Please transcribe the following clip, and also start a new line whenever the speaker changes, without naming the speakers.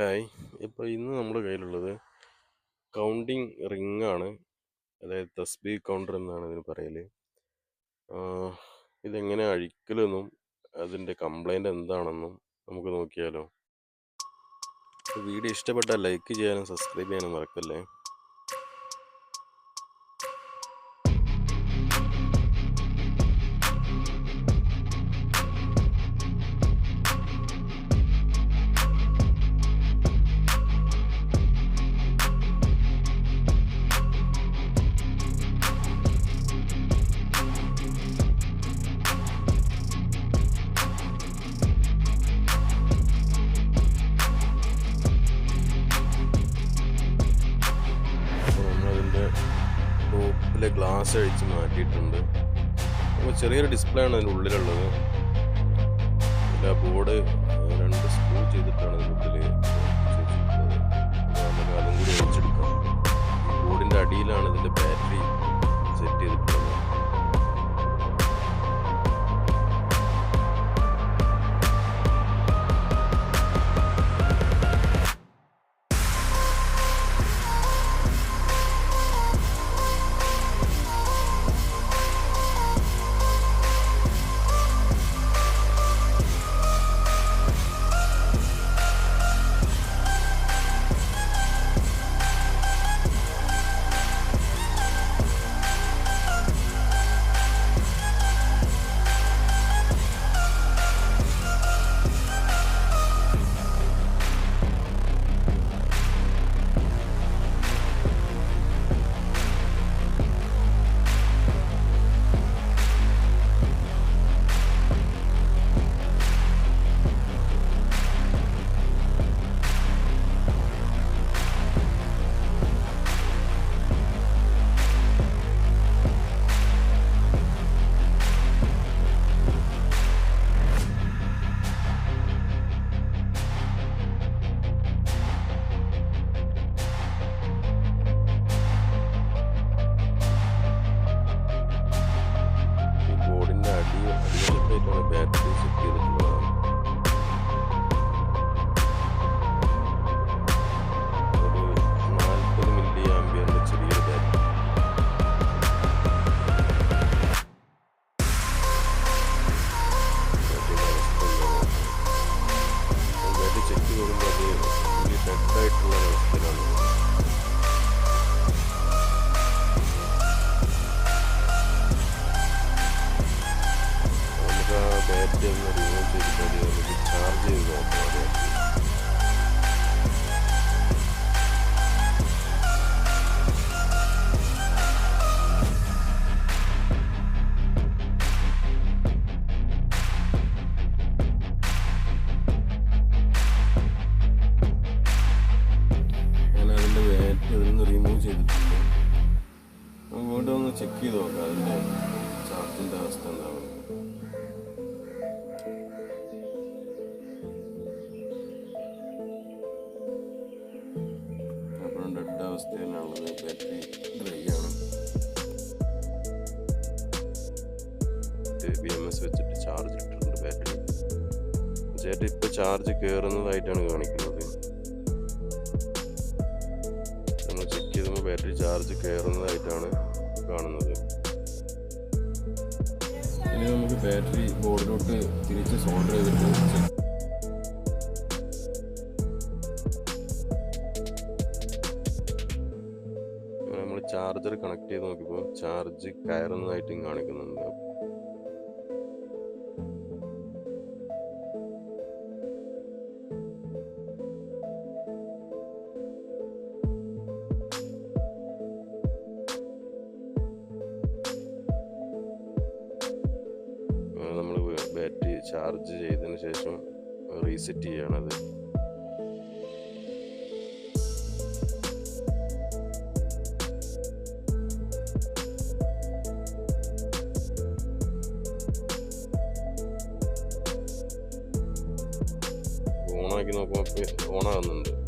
Hi. ഇപ്പോൾ ഇന്ന് നമ്മുടെ കയ്യിലുള്ളത് കൗണ്ടിങ് റിംഗ് ആണ്. അതായത് തസ്ബി കൗണ്ടർ എന്നാണ് ഇതിന് പറയൽ ഇതെങ്ങനെ അഴിക്കലെന്നും അതിന്റെ കംപ്ലൈന്റ് എന്താണെന്നും നമുക്ക് നോക്കിയാലോ. വീഡിയോ ഇഷ്ടപ്പെട്ടാൽ ലൈക്ക് ചെയ്യാനും സബ്സ്ക്രൈബ് ചെയ്യാനും മറക്കല്ലേ. ടോപ്പിലെ ഗ്ലാസ് അഴിച്ച് മാറ്റിയിട്ടുണ്ട്. അപ്പോൾ ചെറിയൊരു ഡിസ്പ്ലേ ആണ് അതിന്റെ ഉള്ളിലുള്ളത്. എല്ലാ ബോർഡ് രണ്ട് സ്ക്രൂ ചെയ്തിട്ടാണ് അതിന്റെ അതും കൂടി അഴിച്ചെടുക്കാം ബോർഡിന്റെ അടിയിലാണ് ഇതിന്റെ ബാറ്ററി സെറ്റ് ചെയ്തിട്ടുള്ളത്. ഡെഡായിട്ടുള്ള അവസ്ഥയിലാണ് നമുക്ക് ആ ബാറ്ററി ഒന്ന് റിമൂവ് ചെയ്തിട്ട് അത് ചെയ്തിട്ടുണ്ട്. വീണ്ടും ഒന്ന് ചെക്ക് ചെയ്ത് നോക്കാം അതിന്റെ ചാർജിന്റെ അവസ്ഥ എന്താണ് വെച്ചിട്ട് ചാർജ് ഇട്ടിട്ടുണ്ട് ബാറ്ററി ചേട്ടൻ ഇപ്പോൾ ചാർജ് കയറുന്നതായിട്ടാണ് കാണിക്കുന്നത്. ചെക്ക് ബാറ്ററി ചാർജ് കയറുന്നതായിട്ടാണ് കാണുന്നത്. ഇനി നമുക്ക് ബാറ്ററി ബോർഡിലോട്ട് തിരിച്ച് സോൾഡർ ചെയ്തിട്ട് നമ്മൾ ചാർജർ കണക്ട് ചെയ്ത് നോക്കിയപ്പോൾ ചാർജ് കയറുന്നതായിട്ടും കാണിക്കുന്നുണ്ട്. ചാർജ് ചെയ്തതിന് ശേഷം റീസെറ്റ് ചെയ്യണത്. ഓണാക്കി നോക്കുമ്പോൾ ഓണാകുന്നുണ്ട്.